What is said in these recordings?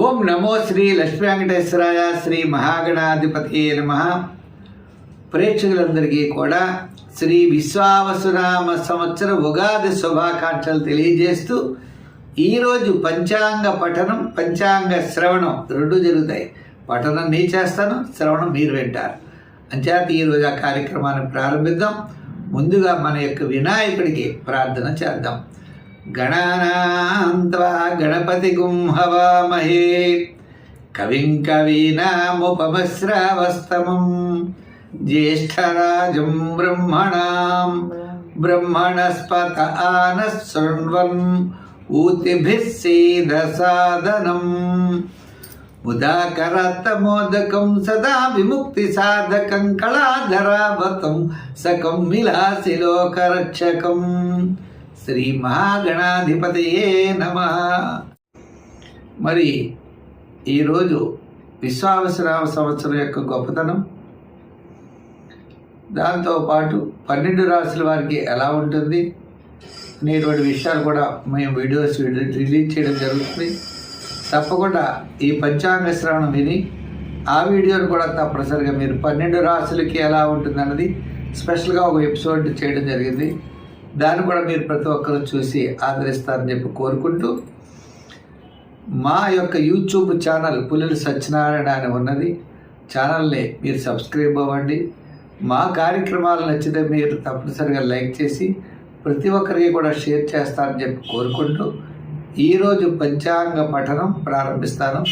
ఓం నమో శ్రీ లక్ష్మీ వెంకటేశ్వరాయ శ్రీ మహాగణాధిపతి నమ. ప్రేక్షకులందరికీ కూడా శ్రీ విశ్వావసునామ సంవత్సర ఉగాది శుభాకాంక్షలు తెలియజేస్తూ ఈరోజు పంచాంగ పఠనం పంచాంగ శ్రవణం రెండు జరుగుతాయి. పఠనం నీ చేస్తాను శ్రవణం మీరు వింటారు. అంచేత ఈరోజు ఆ కార్యక్రమాన్ని ప్రారంభిద్దాం. ముందుగా మన యొక్క వినాయకుడికి ప్రార్థన చేద్దాం. गणानां त्वा गणपतिगुं हवामहे कविं कवीनामुपमस्रावस्तमं ज्येष्ठराजं ब्रह्मणां ब्रह्मणस्पत आनः शृण्वन् ऊतिभिः सीदसादनम् उदाकरतमोदकं सदा विमुक्तिसाधकं कलाधरावतं सकं मिलासिलोकरक्षकम् శ్రీ మహాగణాధిపతయే నమ. మరి ఈరోజు విశ్వావసరామ సంవత్సరం యొక్క గొప్పతనం. దాంతోపాటు పన్నెండు రాసుల వారికి ఎలా ఉంటుంది అనేటువంటి విషయాలు కూడా మేము వీడియోస్ రిలీజ్ చేయడం జరుగుతుంది. తప్పకుండా ఈ పంచాంగ శ్రవణం విని ఆ వీడియోను కూడా తప్పనిసరిగా మీరు పన్నెండు రాసులకి ఎలా ఉంటుంది అన్నది స్పెషల్గా ఒక ఎపిసోడ్ చేయడం జరిగింది. దాన్ని కూడా మీరు ప్రతి ఒక్కరూ చూసి ఆదరిస్తారని చెప్పి కోరుకుంటూ మా యొక్క యూట్యూబ్ ఛానల్ పులుల సత్యనారాయణ అని ఉన్నది. ఛానల్ని మీరు సబ్స్క్రైబ్ అవ్వండి. మా కార్యక్రమాలు నచ్చితే మీరు తప్పనిసరిగా లైక్ చేసి ప్రతి ఒక్కరికి కూడా షేర్ చేస్తారని చెప్పి కోరుకుంటూ ఈరోజు పంచాంగ పఠనం ప్రారంభిస్తాను.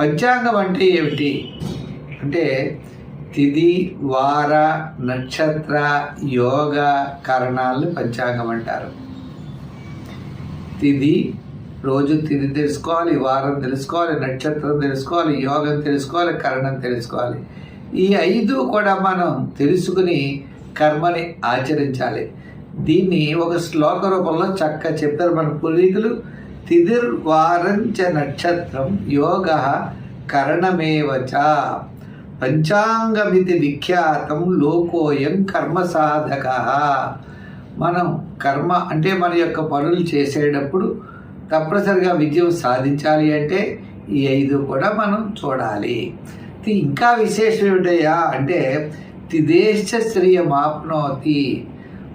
పంచాంగం అంటే ఏమిటి? అంటే తిథి వార నక్షత్ర యోగ కరణాలను పంచాంగం అంటారు తిథి రోజు తిది తెలుసుకోవాలి వారం తెలుసుకోవాలి నక్షత్రం తెలుసుకోవాలి యోగం తెలుసుకోవాలి కరణం తెలుసుకోవాలి. ఈ ఐదు కూడా మనం తెలుసుకుని కర్మని ఆచరించాలి. దీన్ని ఒక శ్లోక రూపంలో చక్క చెప్పారు మన పూర్వీకులు. తిథిర్వారంచ నక్షత్రం యోగ కరణమేవచ పంచాంగమితి విఖ్యాతం లోకోయం కర్మ సాధక. మనం కర్మ అంటే మన యొక్క పనులు చేసేటప్పుడు తప్పనిసరిగా విజయం సాధించాలి అంటే ఈ ఐదు కూడా మనం చూడాలి. ఇంకా విశేషం ఏమిటయ్యా అంటే తిదేశ శ్రియమాప్నోతి.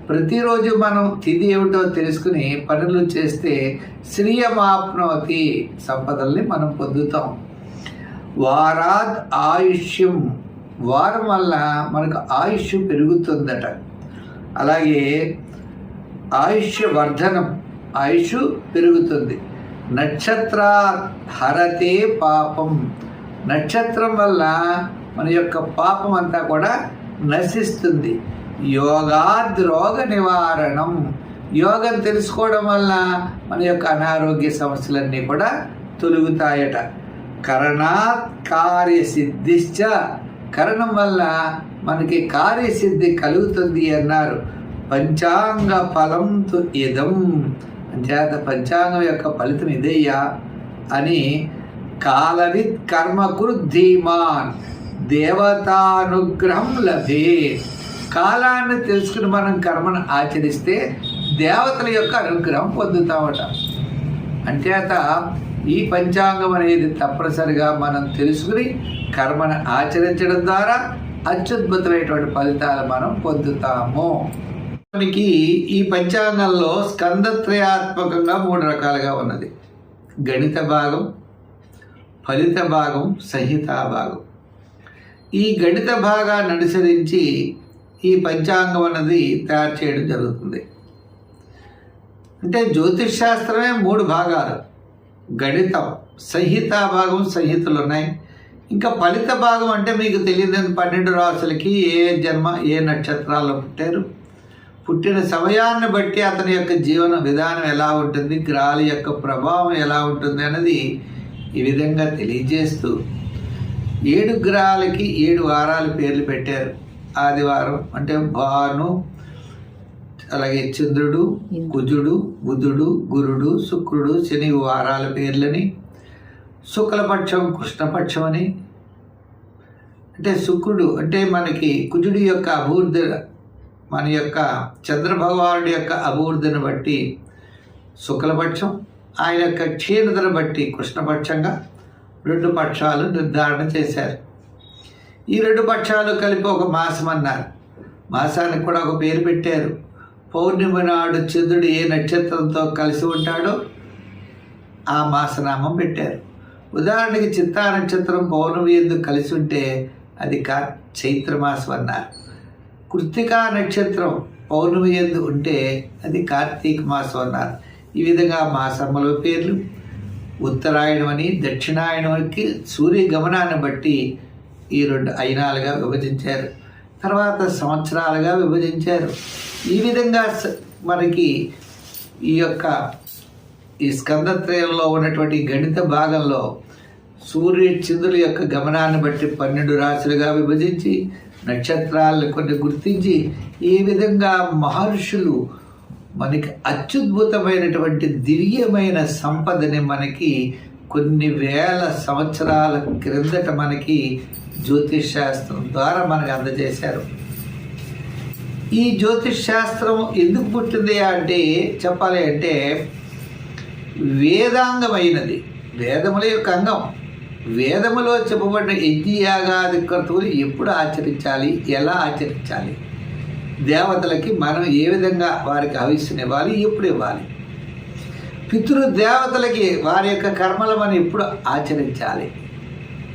ప్రతిరోజు మనం తిది ఏమిటో తెలుసుకుని పనులు చేస్తే శ్రియమాప్నోతి సంపదల్ని మనం పొందుతాం. వారాద్ ఆయుష్యం. వారం వల్ల మనకు ఆయుష్ పెరుగుతుందట. అలాగే ఆయుష్య వర్ధనం ఆయుష్ పెరుగుతుంది. నక్షత్ర హరతే పాపం. నక్షత్రం వల్ల మన యొక్క పాపం అంతా కూడా నశిస్తుంది. యోగాద్ రోగ నివారణం. యోగం తెలుసుకోవడం వల్ల మన యొక్క అనారోగ్య సమస్యలన్నీ కూడా తొలుగుతాయట. కరణాత్ కార్యసిద్ధిశ్చ కరణం వల్ల మనకి కార్యసిద్ధి కలుగుతుంది అన్నారు. పంచాంగ ఫలం తు ఇదం. అంచేత పంచాంగం యొక్క ఫలితం ఇదయ్యా అని కాలవిత్ కర్మ ధీమాన్. దేవతానుగ్రహం లభే. కాలాన్ని తెలుసుకుని మనం కర్మను ఆచరిస్తే దేవతల యొక్క అనుగ్రహం పొందుతామట. అంచేత ఈ పంచాంగం అనేది తప్పనిసరిగా మనం తెలుసుకుని కర్మను ఆచరించడం ద్వారా అత్యద్భుతమైనటువంటి ఫలితాలు మనం పొందుతాము. మనకి ఈ పంచాంగంలో స్కందత్రయాత్మకంగా మూడు రకాలుగా ఉన్నది. గణిత భాగం ఫలిత భాగం సంహితా భాగం. ఈ గణిత భాగాన్ని అనుసరించి ఈ పంచాంగం అన్నది తయారు చేయడం జరుగుతుంది. అంటే జ్యోతిష్ శాస్త్రమే మూడు భాగాలు. గణితం సంహిత భాగం సంహితలు ఉన్నాయి ఇంకా ఫలిత భాగం అంటే మీకు తెలియదని పన్నెండు రాసులకి ఏ జన్మ ఏ నక్షత్రాల్లో పుట్టారు? పుట్టిన సమయాన్ని బట్టి అతని యొక్క జీవన విధానం ఎలా ఉంటుంది? గ్రహాల యొక్క ప్రభావం ఎలా ఉంటుంది అన్నది ఈ విధంగా తెలియజేస్తూ ఏడు గ్రహాలకి ఏడు వారాల పేర్లు పెట్టారు. ఆదివారం అంటే భాను అలాగే చంద్రుడు కుజుడు బుధుడు గురుడు శుక్రుడు శని వారాల పేర్లని శుక్లపక్షం కృష్ణపక్షం అని. అంటే శుక్రుడు అంటే మనకి కుజుడి యొక్క అభివృద్ధి మన యొక్క చంద్ర భగవానుడి యొక్క అభివృద్ధిని బట్టి శుక్లపక్షం ఆయన యొక్క క్షీణతను బట్టి కృష్ణపక్షంగా రెండు పక్షాలు నిర్ధారణ చేశారు. ఈ రెండు పక్షాలు కలిపి ఒక మాసం అన్నారు. మాసానికి కూడా ఒక పేరు పెట్టారు. పౌర్ణమి నాడు చంద్రుడు ఏ నక్షత్రంతో కలిసి ఉంటాడో ఆ మాసనామం పెట్టారు. ఉదాహరణకి చిత్తా నక్షత్రం పౌర్ణమి ఎందుకు కలిసి ఉంటే అది కా చైత్రమాసం అన్నారు. కృత్తికా నక్షత్రం పౌర్ణమి ఎందు ఉంటే అది కార్తీక మాసం అన్నారు. ఈ విధంగా మాసమ్మల పేర్లు ఉత్తరాయణం అని దక్షిణాయణంకి సూర్య గమనాన్ని బట్టి ఈ రెండు అయినాలుగా విభజించారు. తర్వాత సంవత్సరాలుగా విభజించారు. ఈ విధంగా స- మనకి ఈ యొక్క ఈ స్కందత్రయంలో ఉన్నటువంటి గణిత భాగంలో సూర్య చంద్రుల యొక్క గమనాన్ని బట్టి పన్నెండు రాశులుగా విభజించి నక్షత్రాలను కొన్ని గుర్తించి ఈ విధంగా మహర్షులు మనకి అత్యద్భుతమైనటువంటి దివ్యమైన సంపదని మనకి కొన్ని వేల సంవత్సరాల క్రిందట మనకి జ్యోతిష్ శాస్త్రం ద్వారా మనకు అందజేశారు. ఈ జ్యోతిష్ శాస్త్రం ఎందుకు పుట్టింది అంటే చెప్పాలి అంటే వేదాంగమైనది. వేదముల యొక్క అంగం. వేదములో చెప్పబడిన యజ్ఞయాగాది క్రతువులు ఎప్పుడు ఆచరించాలి? ఎలా ఆచరించాలి? దేవతలకి మనం ఏ విధంగా వారికి హవిస్సుని ఇవ్వాలి? ఎప్పుడు ఇవ్వాలి? పితృ దేవతలకి వారి యొక్క కర్మలు మనం ఎప్పుడు ఆచరించాలి.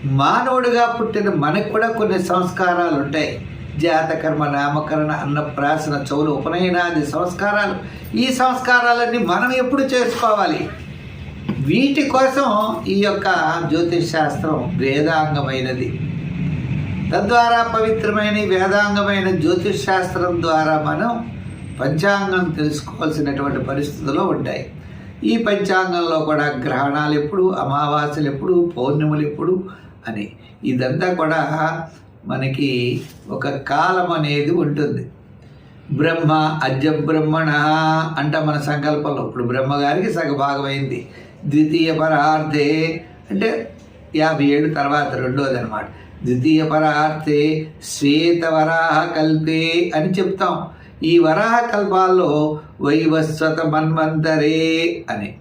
మానవుడిగా పుట్టిన మనకు కూడా కొన్ని సంస్కారాలు ఉంటాయి. జాతకర్మ నామకరణ అన్నప్రాసన చౌలు ఉపనయనాది సంస్కారాలు. ఈ సంస్కారాలన్నీ మనం ఎప్పుడు చేసుకోవాలి? వీటి కోసం ఈ యొక్క జ్యోతిష్ శాస్త్రం వేదాంగమైనది. తద్వారా పవిత్రమైన వేదాంగమైన జ్యోతిష్ శాస్త్రం ద్వారా మనం పంచాంగం తెలుసుకోవాల్సినటువంటి పరిస్థితులు ఉంటాయి. ఈ పంచాంగంలో కూడా గ్రహణాలు ఎప్పుడు అమావాస్యలు ఎప్పుడు పౌర్ణిమలు ఎప్పుడు అని. ఇదంతా కూడా మనకి ఒక కాలం అనేది ఉంటుంది. బ్రహ్మ అద్య బ్రహ్మణ అంట మన సంకల్పంలో. ఇప్పుడు బ్రహ్మగారికి సగభాగమైంది. ద్వితీయ పరార్థే అంటే యాభై ఏడు తర్వాత రెండోది అనమాట ద్వితీయ పరార్థే శ్వేతవరాహ కల్పే అని చెప్తాం. ఈ వరాహ కల్పాల్లో వైవస్వత మన్వంతరే అని.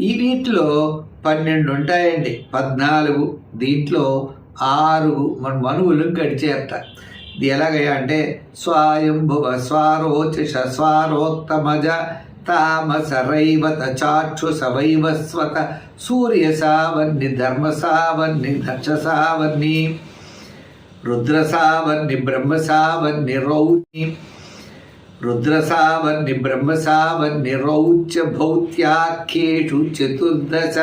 ఈ వీటిలో పన్నెండు ఉంటాయండి పద్నాలుగు దీంట్లో ఆరు మన మనువులు గడిచేస్తారు ఇది ఎలాగయ్యా అంటే స్వాయంభువ స్వారోచిష స్వారోత్తమజ తామస రైవత చాక్షుస సవైవస్వత సూర్య సావర్ణి ధర్మ సావర్ణి దక్ష సావర్ణి రుద్ర. సావర్ణి బ్రహ్మ సావర్ణి రౌణి రుద్రసావర్ణి బ్రహ్మసావర్ణి రౌచ భౌత్యాఖ్యేషు చతుర్దశ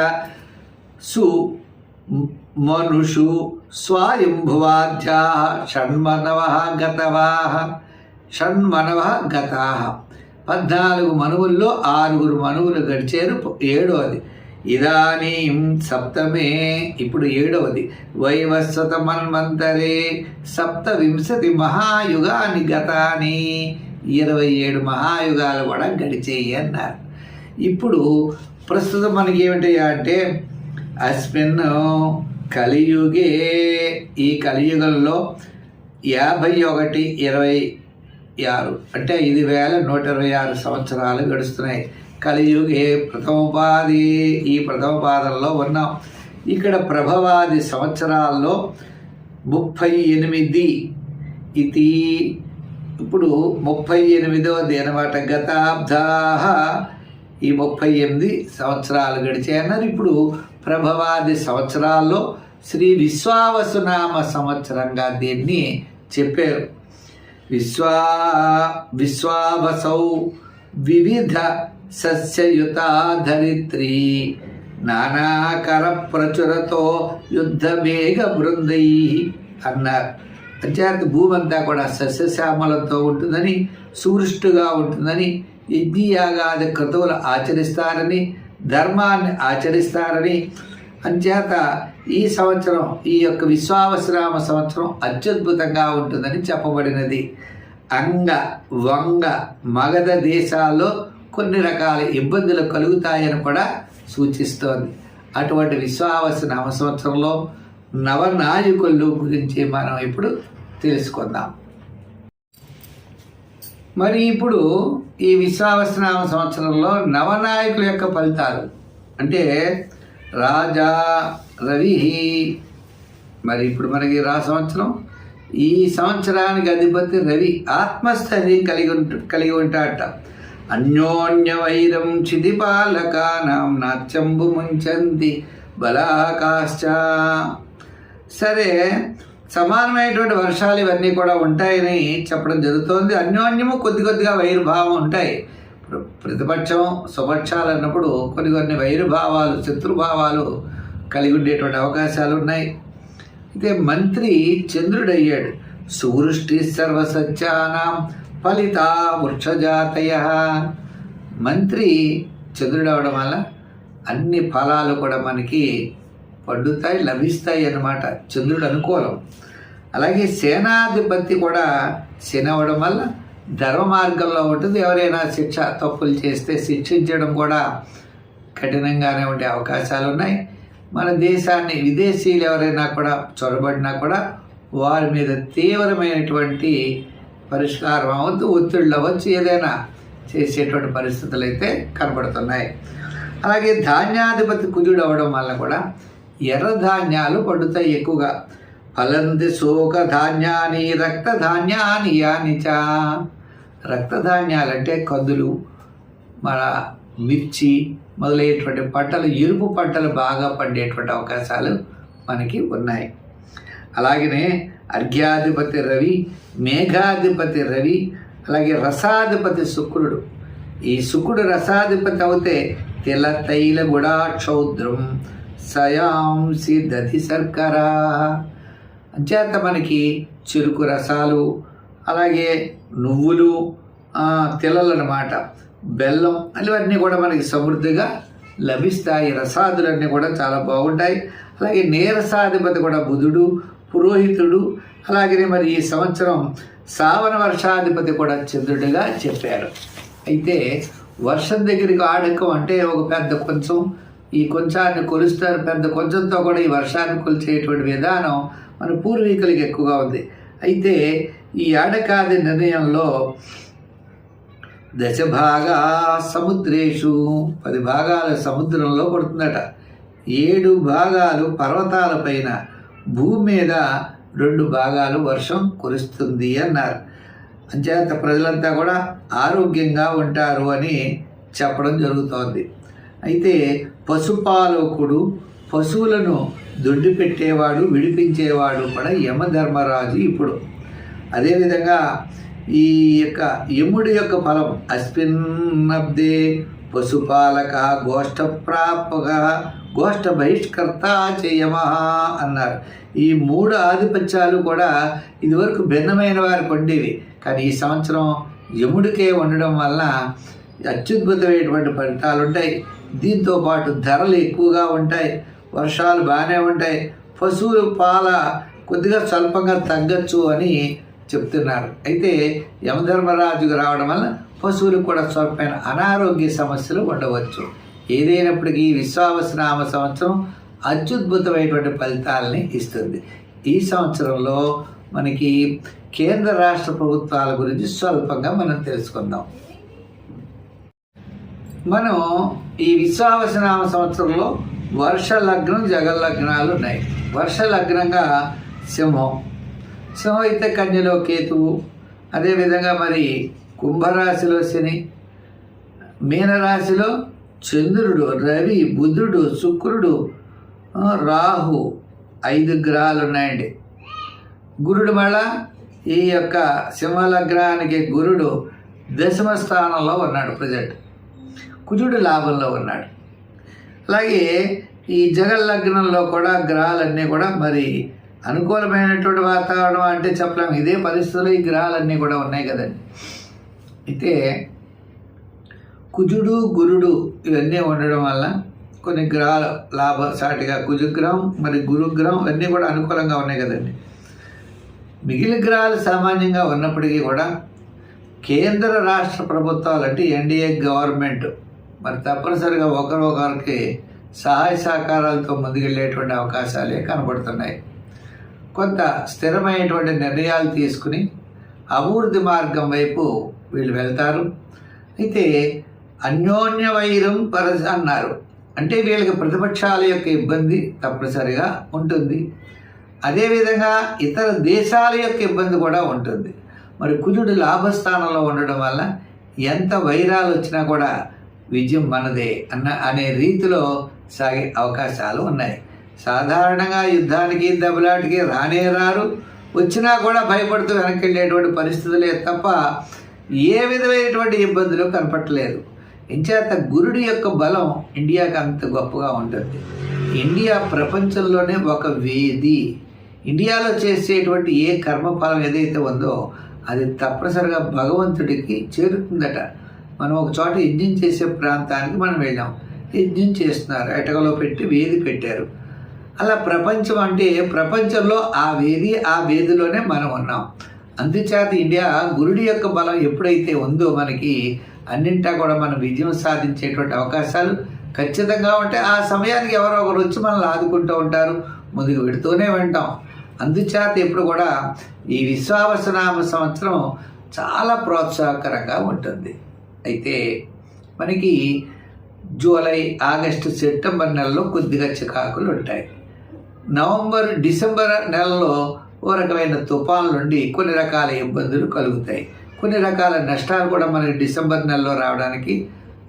సు మనుషు స్వాయంభువాధ్యా షణ్మనవ గతవా షణ్మనవ గతా. పద్నాలుగు మనువుల్లో ఆరుగురు మనువులు గడిచారు ఏడవది. ఇదానీం సప్తమే ఇప్పుడు ఏడవది. వైవస్వత మన్వంతరే సప్తవింశతి మహాయుగాని గతాని ఇరవై ఏడు మహాయుగాలు కూడా గడిచేయి అన్నారు. ఇప్పుడు ప్రస్తుతం మనకి ఏమిటి అంటే అస్మిన్ కలియుగే ఈ కలియుగంలో యాభై ఒకటి ఇరవై ఆరు అంటే ఐదు వేల నూట ఇరవై ఆరు సంవత్సరాలు గడుస్తున్నాయి. కలియుగే ప్రథమోపాధి ఈ ప్రథమపాదంలో ఉన్నాం. ఇక్కడ ప్రభవాది సంవత్సరాల్లో ముప్పై ఎనిమిది ఇది ఇప్పుడు ముప్పై ఎనిమిదవది అనమాట గతాబ్దాహ ఈ ముప్పై ఎనిమిది సంవత్సరాలు గడిచాయన్నారు ఇప్పుడు ప్రభవాది సంవత్సరాల్లో శ్రీ విశ్వావసునామ సంవత్సరంగా దీన్ని చెప్పారు. విశ్వా విశ్వావసౌ వివిధ సస్యయుతాధరిత్రి నానాకర ప్రచురతో యుద్ధమేఘ బృందై అన్నారు. అంచేత భూమి అంతా కూడా సస్యశ్యామలతో ఉంటుందని సూరిష్టుగా ఉంటుందని యజ్ఞయాగాది క్రతువులు ఆచరిస్తారని ధర్మాన్ని ఆచరిస్తారని. అంచేత ఈ సంవత్సరం ఈ యొక్క విశ్వావసరామ సంవత్సరం అత్యద్భుతంగా ఉంటుందని చెప్పబడినది. అంగ వంగ మగధ దేశాల్లో కొన్ని రకాల ఇబ్బందులు కలుగుతాయని కూడా సూచిస్తోంది. అటువంటి విశ్వావసనామ సంవత్సరంలో నవనాయకులు గురించి మనం ఇప్పుడు తెలుసుకుందాం. మరి ఇప్పుడు ఈ విశ్వావసనామ సంవత్సరంలో నవనాయకుల యొక్క ఫలితాలు. అంటే రాజా రవి. మరి ఇప్పుడు మనకి రా సంవత్సరం. ఈ సంవత్సరానికి అధిపతి రవి ఆత్మస్థైర్యం కలిగి ఉంట కలిగి ఉంటాడట. అన్యోన్య వైరం చిదిపాలకానాం నాత్యంబు ముంచంది బలాకాశ్చ. సరే సమానమైనటువంటి వర్షాలు ఇవన్నీ కూడా ఉంటాయని చెప్పడం జరుగుతోంది. అన్యోన్యము కొద్ది కొద్దిగా వైరుభావం ఉంటాయి. ప్రతిపక్షం సుపక్షాలు అన్నప్పుడు కొన్ని కొన్ని వైరుభావాలు శత్రుభావాలు కలిగి ఉండేటువంటి అవకాశాలు ఉన్నాయి. అయితే మంత్రి చంద్రుడు అయ్యాడు సువృష్టి సర్వసత్యానాం ఫలిత వృక్షజాతయ. మంత్రి చంద్రుడు అవడం వల్ల అన్ని ఫలాలు కూడా మనకి పండుతాయి లభిస్తాయి అన్నమాట. చంద్రుడు అనుకూలం. అలాగే సేనాధిపతి కూడా శని వల్ల ధర్మ మార్గంలో ఉంటుంది. ఎవరైనా శిక్ష తప్పులు చేస్తే శిక్షించడం కూడా కఠినంగానే ఉండే అవకాశాలు ఉన్నాయి. మన దేశాన్ని విదేశీయులు ఎవరైనా కూడా చొరబడినా కూడా వారి మీద తీవ్రమైనటువంటి పరిష్కారం అవ్వద్దు ఒత్తిళ్ళు అవ్వచ్చు ఏదైనా చేసేటువంటి పరిస్థితులు అయితే కనబడుతున్నాయి. అలాగే ధాన్యాధిపతి కుజుడు అవ్వడం వల్ల కూడా ఎర్ర ధాన్యాలు పండుతాయి ఎక్కువగా. ఫలంది శోక ధాన్యాన్ని రక్త ధాన్యాని యానిచ రక్త ధాన్యాలు అంటే కందులు మన మిర్చి మొదలైనటువంటి పంటలు ఎరుపు పంటలు బాగా పండేటువంటి అవకాశాలు మనకి ఉన్నాయి. అలాగనే అర్ఘ్యాధిపతి రవి మేఘాధిపతి రవి అలాగే రసాధిపతి శుక్రుడు. ఈ శుక్రుడు రసాధిపతి అవుతే తెల్ల తైల గుడాక్షౌద్రం. సయాంసి దధి శర్కర అంచేత మనకి చెరుకు రసాలు అలాగే నువ్వులు తిలలు అన్నమాట బెల్లం ఇవన్నీ కూడా మనకి సమృద్ధిగా లభిస్తాయి. రసాదులన్నీ కూడా చాలా బాగుంటాయి. అలాగే నీరసాధిపతి కూడా బుధుడు పురోహితుడు అలాగే మరి ఈ సంవత్సరం శ్రావణ వర్షాధిపతి కూడా చంద్రుడిగా చెప్పారు. అయితే వర్షం దగ్గరికి ఆడకం అంటే ఒక పెద్ద కొంచెం ఈ కొంచాన్ని కొలుస్తారు పెద్ద కొంచెంతో కూడా ఈ వర్షాన్ని కొలిచేటువంటి విధానం మన పూర్వీకులకి ఎక్కువగా ఉంది. అయితే ఈ ఆడకాది నిర్ణయంలో దశ భాగా సముద్రేషు పది భాగాలు సముద్రంలో పడుతుందట. ఏడు భాగాలు పర్వతాలపైన భూమి మీద రెండు భాగాలు వర్షం కురుస్తుంది అన్నారు. అంచేత ప్రజలంతా కూడా ఆరోగ్యంగా ఉంటారు అని చెప్పడం జరుగుతోంది. అయితే పశుపాలకుడు పశువులను దొడ్డి పెట్టేవాడు విడిపించేవాడు కూడా యమధర్మరాజు ఇప్పుడు. అదేవిధంగా ఈ యొక్క యముడి యొక్క ఫలం అస్మిన్నబ్దే పశుపాలక గోష్ఠ ప్రాపక గోష్ఠ బహిష్కర్త చేయమ అన్నారు. ఈ మూడు ఆధిపత్యాలు కూడా ఇదివరకు భిన్నమైన వారికి ఉండేవి కానీ ఈ సంవత్సరం యముడికే ఉండడం వల్ల అత్యద్భుతమైనటువంటి ఫలితాలు ఉంటాయి దీంతో పాటు ధరలు ఎక్కువగా ఉంటాయి వర్షాలు బాగానే ఉంటాయి పశువుల పాల కొద్దిగా స్వల్పంగా తగ్గచ్చు అని చెప్తున్నారు. అయితే యమధర్మరాజుకు రావడం వల్ల పశువులకు కూడా స్వల్పమైన అనారోగ్య సమస్యలు ఉండవచ్చు. ఏదైనప్పటికీ విశ్వావసనామ సంవత్సరం అత్యద్భుతమైనటువంటి ఫలితాలని ఇస్తుంది. ఈ సంవత్సరంలో మనకి కేంద్ర రాష్ట్ర ప్రభుత్వాల గురించి స్వల్పంగా మనం తెలుసుకుందాం. మనం ఈ విశ్వావసనామ సంవత్సరంలో వర్ష లగ్నం జగన్ లగ్నాలు ఉన్నాయి. వర్ష లగ్నంగా సింహం. సింహం అయితే కన్యలో కేతువు. అదేవిధంగా మరి కుంభరాశిలో శని. మీనరాశిలో చంద్రుడు రవి బుధుడు శుక్రుడు రాహు ఐదు గ్రహాలు ఉన్నాయండి. గురుడు మళ్ళా ఈ యొక్క సింహలగ్నానికి గురుడు దశమ స్థానంలో ఉన్నాడు ప్రజెంట్. కుజుడు లాభంలో ఉన్నాడు. అలాగే ఈ జగన్ లగ్నంలో కూడా గ్రహాలన్నీ కూడా మరి అనుకూలమైనటువంటి వాతావరణం అంటే చెప్పలేము. ఇదే పరిస్థితుల్లో ఈ గ్రహాలన్నీ కూడా ఉన్నాయి కదండి. అయితే కుజుడు గురుడు ఇవన్నీ ఉండడం వల్ల కొన్ని గ్రహాలు లాభసాటిగా కుజుగ్రహం మరి గురుగ్రహం ఇవన్నీ కూడా అనుకూలంగా ఉన్నాయి కదండి. మిగిలిన గ్రహాలు సామాన్యంగా ఉన్నప్పటికీ కూడా కేంద్ర రాష్ట్ర ప్రభుత్వాలు అంటే ఎన్డీఏ గవర్నమెంట్ మరి తప్పనిసరిగా ఒకరొకరికి సహాయ సహకారాలతో ముందుకెళ్ళేటువంటి అవకాశాలే కనబడుతున్నాయి. కొంత స్థిరమైనటువంటి నిర్ణయాలు తీసుకుని అభివృద్ధి మార్గం వైపు వీళ్ళు వెళ్తారు. అయితే అన్యోన్య వైరం పరస అన్నారు. అంటే వీళ్ళకి ప్రతిపక్షాల యొక్క ఇబ్బంది తప్పనిసరిగా ఉంటుంది. అదేవిధంగా ఇతర దేశాల యొక్క ఇబ్బంది కూడా ఉంటుంది. మరి కుజుడు లాభస్థానంలో ఉండడం వల్ల ఎంత వైరాలు వచ్చినా కూడా విజయం మనదే అన్న అనే రీతిలో సాగే అవకాశాలు ఉన్నాయి. సాధారణంగా యుద్ధానికి దెబ్బలాటికి రానే రారు. వచ్చినా కూడా భయపడుతూ వెనక్కి వెళ్ళేటువంటి పరిస్థితులే తప్ప ఏ విధమైనటువంటి ఇబ్బందులు కనపట్టలేదు. ఇంచేత గురుడి యొక్క బలం ఇండియాకి అంత గొప్పగా ఉంటుంది. ఇండియా ప్రపంచంలోనే ఒక వేది ఇండియాలో చేసేటువంటి ఏ కర్మఫలం ఏదైతే ఉందో అది తప్పనిసరిగా భగవంతుడికి చేరుతుందట. మనం ఒక చోట యజ్ఞం చేసే ప్రాంతానికి మనం వెళ్ళాం. యజ్ఞం చేస్తున్నారు. ఎటకలో పెట్టి వేది పెట్టారు. అలా ప్రపంచం అంటే ప్రపంచంలో ఆ వేది ఆ వేదిలోనే మనం ఉన్నాం. అందుచేత ఇండియా గురుడి యొక్క బలం ఎప్పుడైతే ఉందో మనకి అన్నింటా కూడా మనం విజయం సాధించేటువంటి అవకాశాలు ఖచ్చితంగా ఉంటే ఆ సమయానికి ఎవరో ఒకరు వచ్చి మనల్ని ఆదుకుంటూ ఉంటారు. ముందుకు పెడుతూనే ఉంటాం. అందుచేత ఇప్పుడు కూడా ఈ విశ్వావసనామ సంవత్సరం చాలా ప్రోత్సాహకరంగా ఉంటుంది. అయితే మనకి జూలై ఆగస్టు సెప్టెంబర్ నెలలో కొద్దిగా చికాకులు ఉంటాయి. నవంబర్ డిసెంబర్ నెలలో ఓ రకమైన తుఫాన్ నుండి కొన్ని రకాల ఇబ్బందులు కలుగుతాయి. కొన్ని రకాల నష్టాలు కూడా మనకి డిసెంబర్ నెలలో రావడానికి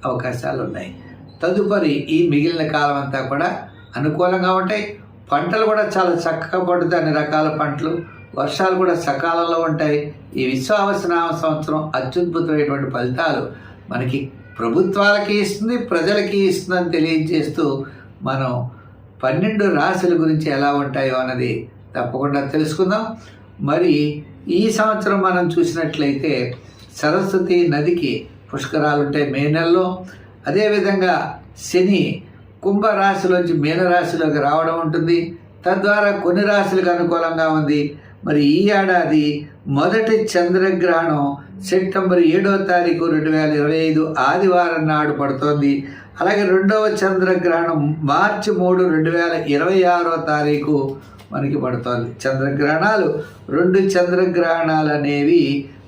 అవకాశాలు ఉన్నాయి తదుపరి ఈ మిగిలిన కాలం అంతా కూడా అనుకూలంగా ఉంటాయి. పంటలు కూడా చాలా చక్కగా పడుతాయి. అన్ని రకాల పంటలు వర్షాలు కూడా సకాలంలో ఉంటాయి. ఈ విశ్వావసనామ సంవత్సరం అత్యద్భుతమైనటువంటి ఫలితాలు మనకి ప్రభుత్వాలకి ఇస్తుంది ప్రజలకి ఇస్తుందని తెలియజేస్తూ మనం పన్నెండు రాశుల గురించి ఎలా ఉంటాయో అన్నది తప్పకుండా తెలుసుకుందాం. మరి ఈ సంవత్సరం మనం చూసినట్లయితే సరస్వతి నదికి పుష్కరాలు ఉంటాయి మే నెలలో. అదేవిధంగా శని కుంభరాశిలోంచి మీనరాశిలోకి రావడం ఉంటుంది. తద్వారా కొన్ని రాశులకు అనుకూలంగా ఉంది. మరి ఈ ఏడాది మొదటి చంద్రగ్రహణం సెప్టెంబర్ ఏడవ తారీఖు రెండు వేల ఇరవై ఐదు ఆదివారం నాడు పడుతోంది. అలాగే రెండవ చంద్రగ్రహణం మార్చి మూడు రెండు వేల ఇరవై ఆరో తారీఖు మనకి పడుతోంది. చంద్రగ్రహణాలు రెండు చంద్రగ్రహణాలు అనేవి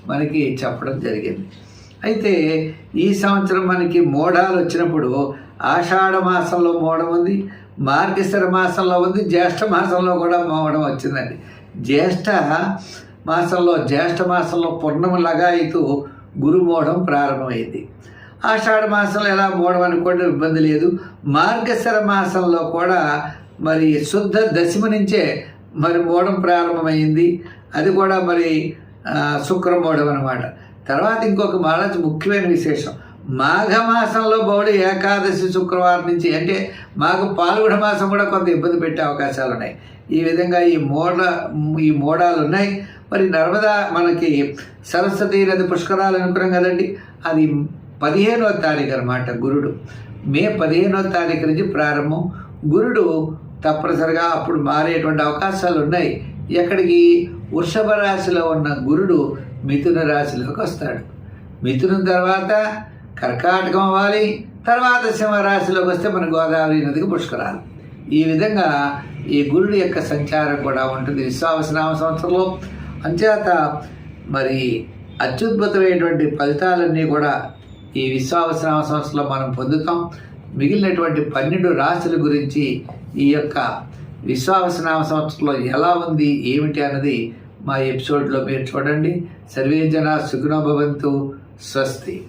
మనకి చెప్పడం జరిగింది. అయితే ఈ సంవత్సరం మనకి మోడాలు వచ్చినప్పుడు ఆషాఢ మాసంలో మోడం ఉంది మార్గశిర మాసంలో ఉంది జ్యేష్ఠ మాసంలో కూడా మోడం వచ్చిందండి. జ్యేష్ఠ మాసంలో జ్యేష్ఠ మాసంలో పూర్ణము లగాయితూ గురుమోడం ప్రారంభమైంది. ఆషాఢ మాసంలో ఎలా మోడం అనుకోవడం ఇబ్బంది లేదు. మార్గశర మాసంలో కూడా మరి శుద్ధ దశమి నుంచే మరి మోడం ప్రారంభమైంది. అది కూడా మరి శుక్రమోడం అనమాట తర్వాత ఇంకొక మళ్ళా ముఖ్యమైన విశేషం. మాఘమాసంలో బౌడి ఏకాదశి శుక్రవారం నుంచి అంటే మాకు పాల్గొన మాసం కూడా కొంత ఇబ్బంది పెట్టే అవకాశాలు ఉన్నాయి. ఈ విధంగా ఈ మోడ ఈ మోడాలు ఉన్నాయి. మరి నర్మదా మనకి సరస్వతి నది పుష్కరాలు అనుకున్నాం కదండి. అది పదిహేనో తారీఖు అనమాట గురుడు. మే పదిహేనో తారీఖు నుంచి ప్రారంభం. గురుడు తప్పనిసరిగా అప్పుడు మారేటువంటి అవకాశాలు ఉన్నాయి. ఎక్కడికి? వృషభ రాశిలో ఉన్న గురుడు మిథున రాశిలోకి వస్తాడు. మిథునం తర్వాత కర్కాటకం అవ్వాలి తర్వాత సింహరాశిలోకి వస్తే మన గోదావరి నదికి పుష్కరాలు. ఈ విధంగా ఈ గురుడు యొక్క సంచారం కూడా ఉంటుంది విశ్వావసనామ సంవత్సరంలో. అంచేత మరి అత్యుద్భుతమైనటువంటి ఫలితాలన్నీ కూడా ఈ విశ్వావసనామ సంవత్సరంలో మనం పొందుతాం. మిగిలినటువంటి పన్నెండు రాశుల గురించి ఈ యొక్క విశ్వావసనామ సంవత్సరంలో ఎలా ఉంది ఏమిటి అన్నది మా ఎపిసోడ్లో మీరు చూడండి. సర్వే జన సుఖనోభవంతు స్వస్తి.